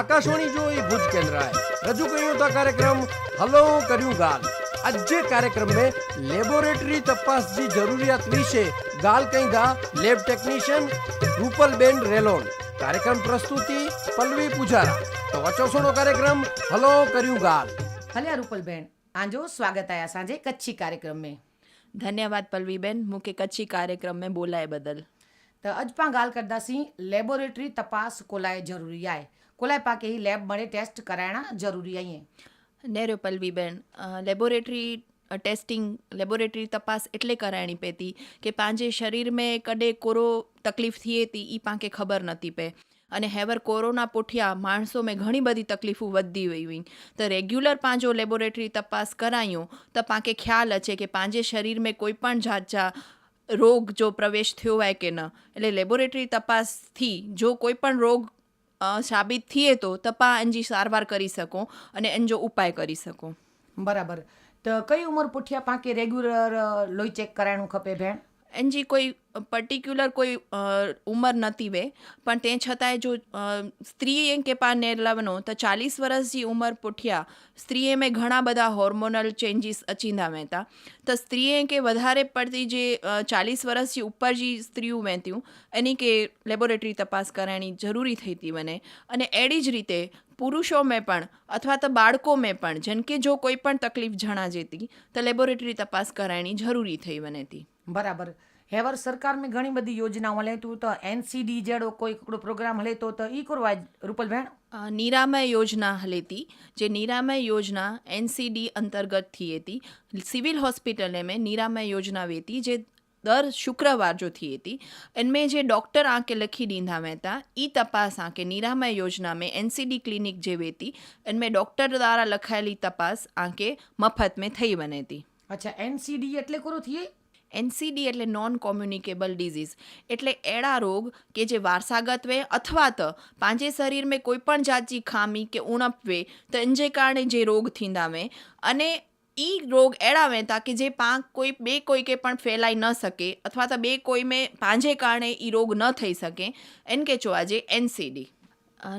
આકાશવાણી જો એ ભુજ કેન્દ્રાએ રજૂ કર્યો હતો કાર્યક્રમ હલો કર્યું ગાલ. આજે કાર્યક્રમને લેબોરેટરી તપાસની જરૂરિયાત વિશે ગાલ કૈંગા લેબ ટેકનિશિયન રૂપલબેન રેલોન. કાર્યક્રમ પ્રસ્તુતિ પલ્લવી પૂજારા. તો વચોસોનો કાર્યક્રમ હલો કર્યું ગાલ. હલ્યા રૂપલબેન આંજો સ્વાગત આયા સાંજે કચ્છી કાર્યક્રમ મેં. ધન્યવાદ પલ્લવીબેન મૂકે કચ્છી કાર્યક્રમ મેં બોલાય બદલ. તો અજપા ગાલ કરદાસી લેબોરેટરી તપાસ કોલાય જરૂરી આય. કોલાયપા કે લેબ મળે ટેસ્ટ કરાયણા જરૂરી અહીંયા નેરો પલ્વીબેન લેબોરેટરી ટેસ્ટિંગ, લેબોરેટરી તપાસ એટલે કરાણી પેતી કે પાંજે શરીર મેં કડે કોરો તકલીફ થઈએ હતી એ પાંકે ખબર નથી પે. અને હેવર કોરોના પોઠ્યા માણસો મેં ઘણી બધી તકલીફો વધતી હોય તો રેગ્યુલર પાંજો લેબોરેટરી તપાસ કરાયો તો પાંકે ખ્યાલ છે કે પાંજે શરીર મેં કોઈ પણ જાતજા રોગ જો પ્રવેશ થયો હોય કે ન. એટલે લેબોરેટરી તપાસથી જો કોઈ પણ રોગ સાબિત થઈએ તો તપા અંજી સારવાર કરી શકો અને અંજો ઉપાય કરી શકો. બરાબર. તો કઈ ઉંમર પૂઠિયા પાકે રેગ્યુલર લોહી ચેક કરાયણું ખપે, ભેણ? એની કોઈ પર્ટિક્યુલર કોઈ ઉંમર નથી બે. પણ તે છતાંય જો સ્ત્રી સ્ત્રીએ કે પા નેરલાવનો તો ચાલીસ વર્ષની ઉંમર પૂઠ્યા સ્ત્રીએ મેં ઘણા બધા હોર્મોનલ ચેન્જીસ અચીંदा વહેતા. તો સ્ત્રીએ કે વધારે પડતી જે ચાલીસ વર્ષથી ઉપર જે સ્ત્રીઓ વહેતું એની કે લેબોરેટરી તપાસ કરાવણી જરૂરી થઈ હતી મને. અને એડી જ રીતે પુરુષો મેં પણ, અથવા તો બાળકો પણ, જેમ કે જો કોઈ પણ તકલીફ જણા જતી તો લેબોરેટરી તપાસ કરાવણી જરૂરી થઈ મને હતી બરાબર. હેવર સરકાર મેં ઘણી બધી યોજનાઓ લેતું તો એનસીડી જેડો કોઈ પ્રોગ્રામ હલેતો તો એ કરવા રૂપલબેન? નિરામય યોજના હલેતી જે નિરામય યોજના એનસીડી અંતર્ગતથી હતી સિવિલ હોસ્પિટલે મેં નિરામય યોજના વેતી જે દર શુક્રવાર જો થી હતી એનમે જે ડૉક્ટર આંકે લખી દીધા મેં હતા એ તપાસ આંકે નિરામય યોજના મેં એનસીડી ક્લિનિક જે વેતી એનમે ડૉક્ટર દ્વારા લખાયેલી તપાસ આંકે મફત મેં થઈ બનેતી અચ્છા એનસીડી એટલે કરો થઈએ એનસીડી એટલે નોન કોમ્યુનિકેબલ ડિઝીઝ એટલે એડા રોગ કે જે વારસાગત વે અથવા તો પાંજે શરીરમાં કોઈ પણ જાતની ખામી કે ઉણપ વે, તો જે કારણે જે રોગ થીંદા મેં. અને એ રોગ એડા વહેતા કે જે પાંખ કોઈ, બે કોઈ કે પણ ફેલાઈ ન શકે અથવા તો બે કોઈ મેં પાંજે કારણે એ રોગ ન થઈ શકે, એન કે છો આજે એનસીડી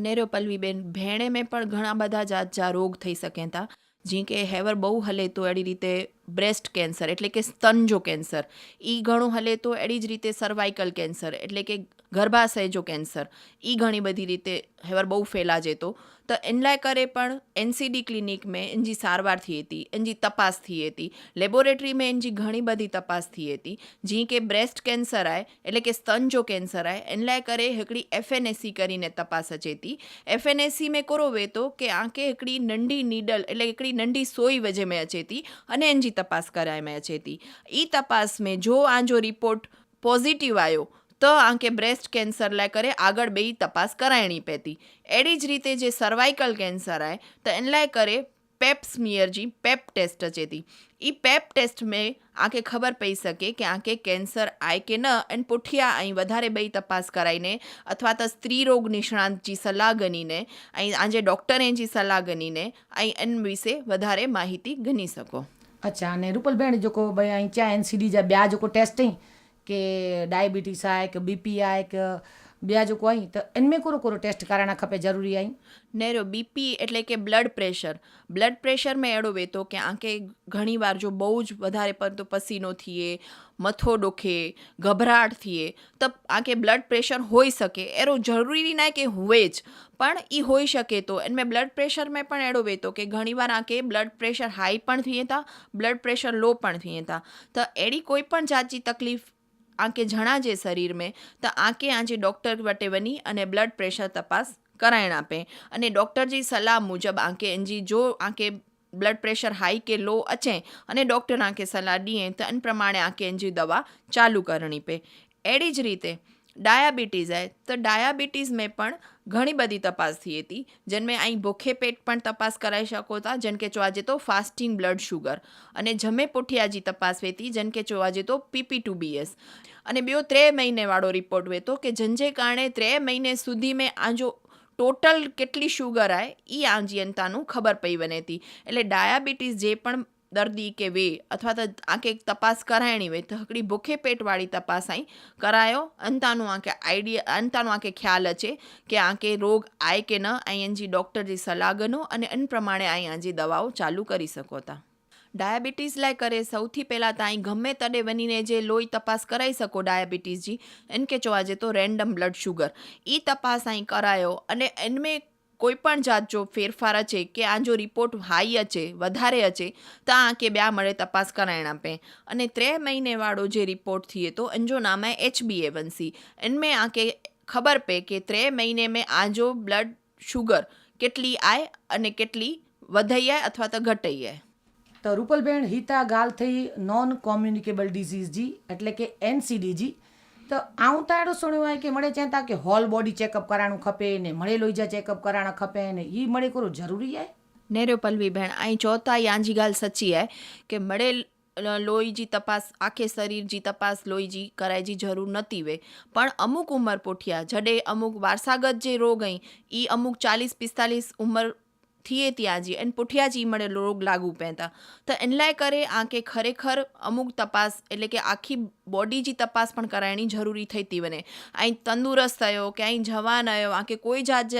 નેરોપલવીબેન ભેણે મેં પણ ઘણા બધા જાત જા રોગ થઈ શકે હતા જી કે, હેવર બહુ હલે તો એડી રીતે બ્રેસ્ટ કેન્સર, એટલે કે સ્તનજો કેન્સર. એ ઘણું હલે તો એડી જ રીતે સર્વાઇકલ કેન્સર, એટલે કે ગર્ભાશયજો કેન્સર. એ ઘણી બધી રીતે હેવર બહુ ફેલાજે તો. તો એનલાયકરે પણ એનસીડી ક્લિનિક મેં એનજી સારવાર થઈ હતી, એનજી તપાસ થઈ હતી. લેબોરેટરી મેં એનજી ઘણી બધી તપાસ થઈ હતી. જી કે બ્રેસ્ટ કેન્સર આય, એટલે કે સ્તનજો કેન્સર આય, એનલાયકરે હિકડી એફએનએસી કરીને તપાસ હતી. એફએનએસી મેં કોરો વેતો કે આંકે હિકડી નંઢી નીડલ, એટલે હિકડી નંઢી સોઈ વજે મેં અચેતી અને એનજી બીજી તપાસ કરાઈ છે હતી એ તપાસ મેં જો આ જો રિપોર્ટ પોઝિટિવ આવ્યો તો આંકે બ્રેસ્ટ કેન્સર લેકરે આગળ બે તપાસ કરાયણી પેતી. એડી જ રીતે જે સર્વાઇકલ કેન્સર આય, તો એને કરે પેપ સ્મિયરજી પેપ ટેસ્ટ ચેતી એ પેપ ટેસ્ટ મેં આંકે ખબર પડી શકે કે આંકે કેન્સર આય કે ન, અને પુઠિયા અહીં વધારે બે તપાસ કરાઈને, અથવા તો સ્ત્રી રોગ નિષ્ણાંતજી સલાહ ગણીને, અહીં આજે ડૉક્ટરે જે સલાહ ગણીને, અહીં એન વિશે વધારે માહિતી ગણી શકો. अच्छा अने रूपल भेण जेको भई ऐं चा एनसीडी जा ॿिया जेको टेस्ट आहिनि के डायबिटीज़ आहे की बीपी आहे की ಬ್ಯಾಜಕ್ಕೂ ಆಯಿ ತ ಇನ್ಮೆ ಕೂರು ಕೂರು टेस्ट कराइणा खपे ज़रूरी आई નેરો બીપી એટલે કે બ્લડ પ્રેશર. બ્લડ પ્રેશરમાં એડો વેતો કે આંકે ઘણીવાર જો બહુ જ વધારે પડતો પસીનો થઈએ મથો ડોખે, ગભરાટ થઈએ તો આંકે બ્લડ પ્રેશર હોઈ શકે. એરો જરૂરી ના કે હોય જ, પણ એ હોઈ શકે તો. એમે બ્લડ પ્રેશરમાં પણ એડો વેતો કે ઘણીવાર આંકે બ્લડ પ્રેશર હાઈ પણ થઈએ તા, બ્લડ પ્રેશર લો પણ થઈએ તા. તો એડી કોઈ પણ જાતની તકલીફ આંકે જણા જે શરીર મેં તો આંકે આજે ડૉક્ટર વટે બની અને બ્લડ પ્રેશર તપાસ કરાયણ આપે. અને ડૉક્ટરજી સલાહ મુજબ આંકે એનજી જો આંકે બ્લડ પ્રેશર હાઈ કે લો અચે અને ડૉક્ટર આંકે સલાહ દીએ તો અન પ્રમાણે આંકે એનજી દવા ચાલુ કરણી પે. એડી જ રીતે ડાયાબિટીસ આવે તો ડાયાબિટીસ મેં પણ ઘણી બધી તપાસ થઈ હતી. જેને અહીં ભૂખે પેટ પણ તપાસ કરાવી શકો હતા જેમ કે જોવા જઈએ તો ફાસ્ટિંગ બ્લડ શુગર અને જમે પોઠિયાજી તપાસ વેતી જેમ કે જોવા જઈએ તો પીપી ટુ બીએસ અને બીજો ત્રે મહિનેવાળો રિપોર્ટ વેતો કે જંજે કારણે ત્રે મહિને સુધી મેં આજો ટોટલ કેટલી શુગર આવે એ આંજીયનતાનું ખબર પડી બને હતી. એટલે ડાયાબિટીસ જે પણ દર્દી કે વે અથવા તો આંકે તપાસ કરાયણી વે તો હકડી ભૂખે પેટવાળી તપાસ અહીં કરાયો. અંતાનું આંકે આઈડિયા અંતાનું આંકે ખ્યાલ છે કે આંકે રોગ આય કે ન અહીં જી ડૉક્ટર जी સલાહ ગનો અને એન પ્રમાણે અહીં જી દવાઓ ચાલુ કરી શકો તા. ડાયાબિટીસ લાય કરે સૌથી પહેલાં તો અહીં ગમે તડે બનીને જે લોહી તપાસ કરાવી શકો ડાયાબિટીસ જી એન કે જોવા જે તો રેન્ડમ બ્લડ શુગર એ તપાસ અહીં કરાયો અને એનમે કોઈપણ જાતજો ફેરફાર છે કે આ જો રિપોર્ટ હાઈ અચે, વધારે અચે, તો આ કે બે મળે તપાસ કરાયણ આપે. અને ત્રે મહિનેવાળો જે રિપોર્ટ થઈએ તો અંજો નામ હે એચ બી એ વનસી એનમે આ કે ખબર પે કે ત્રે મહિને મેં આ જો બ્લડ શુગર કેટલી આય અને કેટલી વધી જાય અથવા તો ઘટી જાય તો રૂપલબેન હિતા ગાલ થઈ નોન કોમ્યુનિકેબલ ડિઝીઝજી એટલે કે એનસીડીજી તો આવું તાડો સુણ્યું હોય કે મળે ચેતા કે હોલ બોડી ચેકઅપ કરાણું ખપે ને મળે લોહીજા ચેકઅપ કરાણા ખપે ને એ મળે કરો જરૂરી હે? નેરો પલવી ભેણ અહીં ચોથા યાંજી ગાલ સચ્ચી હે કે મળે લોહી જી તપાસ, આખે શરીર જી તપાસ લોહી જી કરાય જી જરૂર નતી વે. પણ અમુક ઉંમર પોઠિયા, જડે અમુક વારસાગત જે રોગ અહીં એ અમુક ચાલીસ પિસ્તાલીસ ઉંમર થીએ ત્યાં જી અને પુઠિયા જી મળે રોગ લાગુ પહેતા તો એનલાય કરે આંકે ખરેખર અમુક તપાસ એટલે કે આખી બોડીજી તપાસ પણ કરાયણી જરૂરી થઈતી બને અહીં તંદુરસ્ત થયો કે અહીં જવાન આવ્યો આ કે કોઈ જાત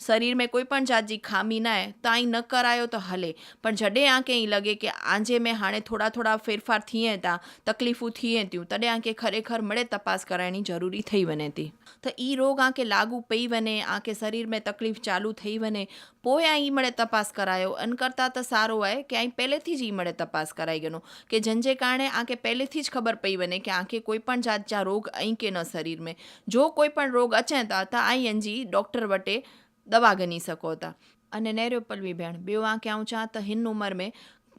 શરીરમાં કોઈ પણ જાતજી ખામી ના તો અહીં ન કરાયો તો હલે પણ જડે આ કે અહીં લગે કે આજે મેં હાણે થોડા થોડા ફેરફાર થઈએ તા તકલીફો થઈએ ત્યું તડે આ કે ખરેખર મળે તપાસ કરાયણી જરૂરી થઈ બને તી તો એ રોગ આ કે લાગુ પઈ બને આ કે શરીરમાં તકલીફ ચાલુ થઈ બને પોય અહીં મળે તપાસ કરાયો અન કરતાં તો સારો હોય કે અહીં પહેલેથી જ એ મળે તપાસ કરાઈ ગયો કે જેને કારણે આ કે પહેલેથી જ ખબર પઈ બને કે આંખે કોઈપણ જાત જા રોગ આंके ન શરીર में જો કોઈપણ રોગ અચેતા તો આઈએનજી ડૉક્ટર વટે દવા ગની શકો હતા. અને નેરોપલવી બહેણ બે આંખ્યા ઊંચા તો हिन ઉંમર મેં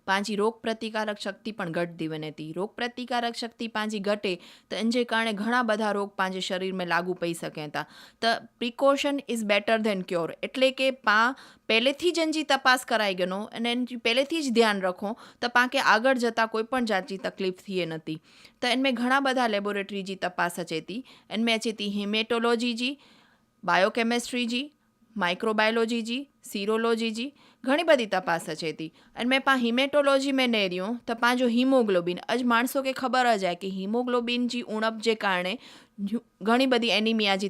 પાંજી રોગપ્રતિકારક શક્તિ પણ ઘટતી બને હતી રોગપ્રતિકારક શક્તિ પાંજી ઘટે તો જે કારણે ઘણા બધા રોગ પાંજે શરીરમાં લાગુ પડી શકે હતા તો precaution is better than cure એટલે કે પા પહેલેથી જ એની તપાસ કરાઈ ગયો અને એની પહેલેથી જ ધ્યાન રાખો તો પા કે આગળ જતાં કોઈ પણ જાતની તકલીફ થઈ નથી તો. એનમે ઘણા બધા લેબોરેટરીજી તપાસ હચેતી એનમે હચેતી હિમેટોલોજીજી બાયોકેમેસ્ટ્રીજી માઇક્રોબાયોલોજીજી સીરોલોજીજી ઘણી બધી તપાસ જ હતી. અને મેં પા હિમેટોલોજી મેં નેર્યું તો પા જો હિમોગ્લોબિન, અજ માણસો કે ખબર જ આય કે હિમોગ્લોબિન જે ઉણપ જે કારણે ઘણી બધી એનિમિયા જે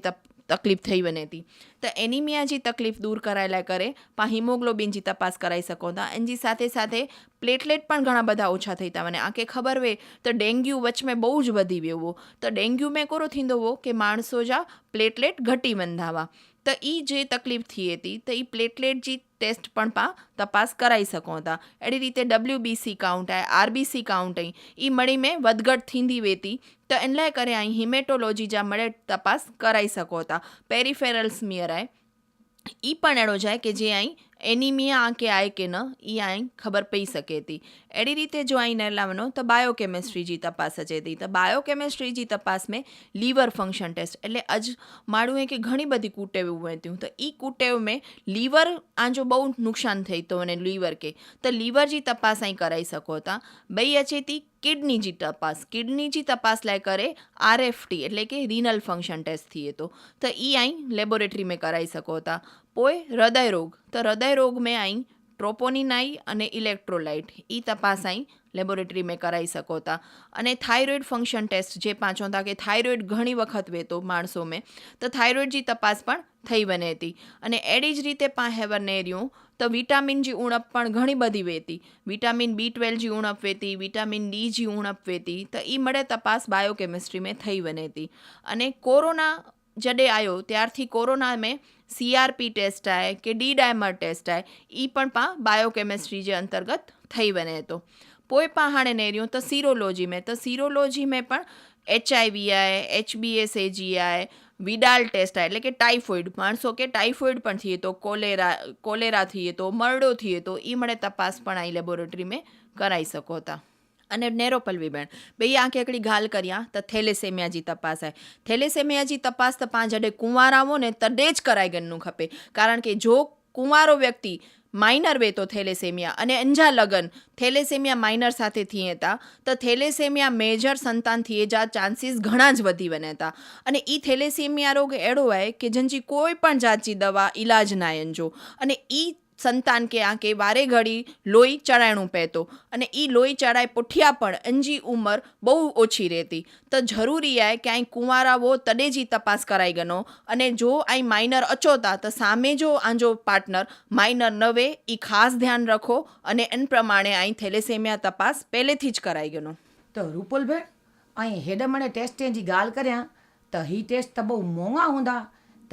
તકલીફ થઈ બને હતી. તો એનિમિયા જે તકલીફ દૂર કરાયેલા કરે, પા હિમોગ્લોબિન જે તપાસ કરાવી શકો હતા અને જે સાથે સાથે પ્લેટલેટ પણ ઘણા બધા ઓછા થઈ હતા મને આંખે ખબર વે, તો ડેન્ગ્યુ વચમે બહુ જ વધી વ્યવો તો ડેન્ગ્યુ મેં કોરો થીંદો હો કે માણસો જા પ્લેટલેટ ઘટી બંધાવા તો એ જે તકલીફ થઈ હતી, તો એ પ્લેટલેટ જે ટેસ્ટ પણ પા તપાસ કરાઈ શકો હતા. એડી રીતે ડબલ્યુબીસી કાઉન્ટ આય આરબીસી કાઉન્ટ અહીં એ મળી મેં વધઘટ થીંદી વેતી. તો એટલે કરે અહીં હિમેટોલોજી જ્યાં મળે તપાસ કરાઈ શકો હતા. પેરિફેરલ સ્મિયર આય. એ પણ એડો જાય કે જે અહીં એનિમિયા આંકે આય કે ન એ અહીં ખબર પડી શકે હતી अहिड़ी रीते ज्वाइन न वञो त बायोकेमिस्ट्री जी तपास अचे थी त बायोकेमिस्ट्री जी तपास में लीवर फंक्शन टेस्ट એટલે અજ માળું એ કે ઘણી બધી કુટેવું વહેતી તો એ કુટેવ મેં લીવર આંજો બહુ નુકસાન થઈ તો અને લીવર કે. તો લીવર જી તપાસ અહીં કરાવી શકો હતા બઈ અચે તી કિડની જી તપાસ. કિડની જી તપાસ લાય કરે આરએફટી, એટલે કે રીનલ ફંક્શન ટેસ્ટ થઈએ તો. તો એ અહીં લેબોરેટરી મેં કરાવી શકો હતા પોએ હૃદય રોગ. તો હૃદય રોગ મેં અહીં ટ્રોપોનિનાઈ અને ઇલેક્ટ્રોલાઇટ એ તપાસ અહીં લેબોરેટરી મેં કરાવી શકો હતા અને થાઇરોઇડ ફંક્શન ટેસ્ટ, જે પાંચો હતા કે થાઇરોઇડ ઘણી વખત વેતો માણસો મેં, તો થાઇરોઇડ જે તપાસ પણ થઈ બને હતી. અને એડી જ રીતે પાહેવરને રહ્યું તો વિટામિન જી ઉણપ પણ ઘણી બધી વેતી વિટામિન બી ટ્વેલ્વ જી ઉણપ વેતી વિટામિન ડી જી ઉણપ વેતી તો એ મળે તપાસ બાયોકેમિસ્ટ્રી મેં થઈ બને હતી. અને કોરોના जॾहिं आयो ત્યારથી कोरोना में सी आर पी टेस्ट आहे की डी डायमर टेस्ट आहे ई पण पाण बायोकेमिस्ट्री जे अंतर्गत ठही वञे थो पोइ पाण हाणे नेरियूं त सीरोलॉजी में त सीरोलॉजी में पण एच आई वी आहे H B S A G आहे વિડાલ ટેસ્ટ એટલે કે ટાઇફોઇડ માણસો કે ટાઇફોઇડ પણ થઈએ તો કોલેરા કોલેરા થઈએ તો મરડો થઈએ તો એ મને તપાસ પણ આ લેબોરેટરી મેં કરાવી શકો હતા અને નેરોપલવી બેન બે આંખે એકડી ઘાલ કર્યા, તો થેલેસેમિયાજી તપાસ થાય. થેલેસેમિયાજી તપાસ તો પાંચ અડે કુંવારાઓ ને તડે જ કરાય ગનનું ખપે. કારણ કે જો કુંવારો વ્યક્તિ માઇનર વે તો થેલેસેમિયા અને અંજા લગન થેલેસેમિયા માઇનર સાથે થઈએ હતા તો થેલેસેમિયા મેજર સંતાન થઈએ જા ચાન્સીસ ઘણા જ વધી બને હતા અને એ થેલેસેમિયા રોગ એડો હોય કે જંજી કોઈ પણ જાતની દવા ઇલાજ ના એંજો અને એ સંતાન કે આંકે વારે ઘડી લોહી ચડાયણું પહેતો. અને એ લોહી ચડાય પોઠિયા પણ અંજી ઉંમર બહુ ઓછી રહેતી. તો જરૂરી આય કે અહીં કુંવારાઓ તડેજી તપાસ કરાઈ ગનો. અને જો અહીં માઇનર અચોતા, તો સામે જો આંજો પાર્ટનર માઇનર નવે એ ખાસ ધ્યાન રાખો અને એન પ્રમાણે અહીં થેલેસેમિયા તપાસ પહેલેથી જ કરાઈ ગનો. તો રૂપલભાઈ અહીં હેડમણે ટેસ્ટ એની ગાલ કર્યા, તો હી ટેસ્ટ તો બહુ મોંઘા ઊંધા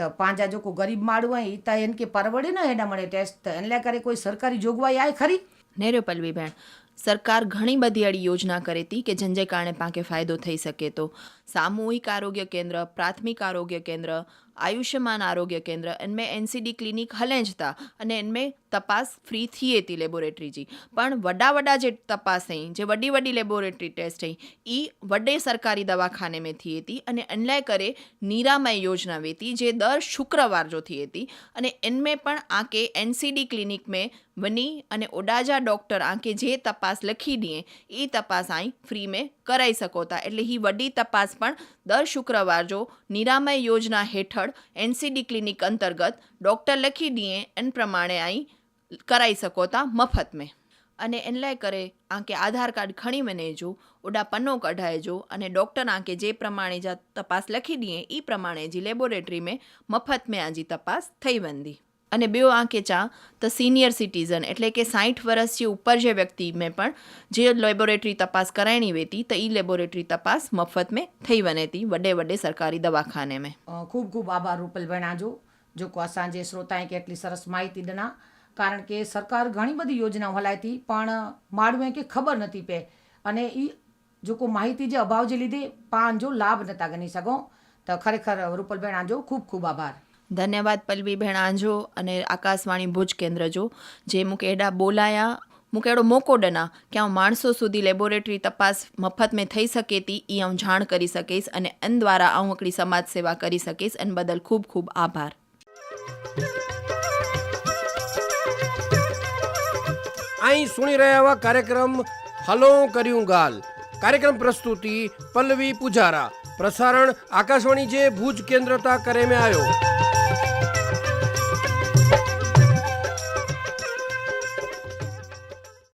તો પાંજા જોકો ગરીબ માડું હોય, ઈ તો એને કે પરવડે ને એના મને ટેસ્ટ એટલે કરે કોઈ સરકારી જોગવાઈ આય ખરી? નેરે પલવી બેન, સરકાર ઘણી બધી અડી યોજના કરી હતી કે જેને કારણે પાકે ફાયદો થઈ શકે તો. સામૂહિક આરોગ્ય કેન્દ્ર, પ્રાથમિક આરોગ્ય કેન્દ્ર आयुष्मान आरोग्य केंद्र इनमें एनसीडी क्लिनिक हलें ज था અને એનમે તપાસ ફ્રી થીએ તી લેબોરેટરી જી પણ વડા વડા જે તપાસ હઈ જે વડી વડી લેબોરેટરી ટેસ્ટ હઈ ઈ વડે સરકારી દવાખાને મેં થીએ તી અને એનલાય કરે નીરામય યોજના વેતી, જે દર શુક્રવાર જો થીએ તી. અને એનમે પણ આકે એનસીડી ક્લિનિક મેં વની અને ઓડાજા ડૉક્ટર આકે જે તપાસ લખી દીએ એ તપાસ આઈ ફ્રી મેં કરાઈ શકો તા. એટલે હી વડી તપાસ પણ દર શુક્રવાર જો નિરામય યોજના હેઠળ એનસીડી ક્લિનિક અંતર્ગત ડૉક્ટર લખી દીએ એન પ્રમાણે અહીં કરાવી શકો તા મફત મેં. અને એનલાય કરે આંકે આધાર કાર્ડ ખણી મને જો ઓડા પન્નો કઢાયજો અને ડૉક્ટર આંકે જે પ્રમાણે જા તપાસ લખી દીએ એ પ્રમાણે જી લેબોરેટરી મેં મફત મેં આજી તપાસ થઈ બંધી અને બે આંકે ચા ધ સિનિયર સિટીઝન એટલે કે સાઠ વર્ષથી ઉપર જે વ્યક્તિને પણ જે લેબોરેટરી તપાસ કરાયણી વેતી, તો એ લેબોરેટરી તપાસ મફત મેં થઈ વને હતી વડે વડે સરકારી દવાખાને મેં. ખૂબ ખૂબ આભાર રૂપલ ભણા જો જો કો અસાંજે શ્રોતાએ કે એટલી સરસ માહિતી દના, કારણ કે સરકાર ઘણી બધી યોજનાઓ હલાય હતી પણ માળું કે ખબર નથી પે. અને એ જો કો માહિતી જે અભાવ જે લીધે પાંજો લાભ નતા ગણી શકો, તો ખરેખર રૂપલબેન આજો ખૂબ ખૂબ આભાર. ધન્યવાદ પલ્લવીબેન આંજો અને આકાશવાણી ભુજ કેન્દ્ર જો. જે મુકેડા બોલાયા મુકેડો મોકોડના ક્યાં માણસો સુધી લેબોરેટરી તપાસ મફત મેં થઈ શકે તી એ હું જાણ કરી શકીશ અને એન દ્વારા હું આપણી સમાજ સેવા કરી શકીશ. એન બદલ ખૂબ ખૂબ આભાર. અહીં સુણી રહ્યા એવા કાર્યક્રમ હલો કર્યું ગાલ. કાર્યક્રમ પ્રસ્તુતિ પલ્લવી પુજારા. પ્રસારણ આકાશવાણી જે ભુજ કેન્દ્રતા કરે મેં આવ્યો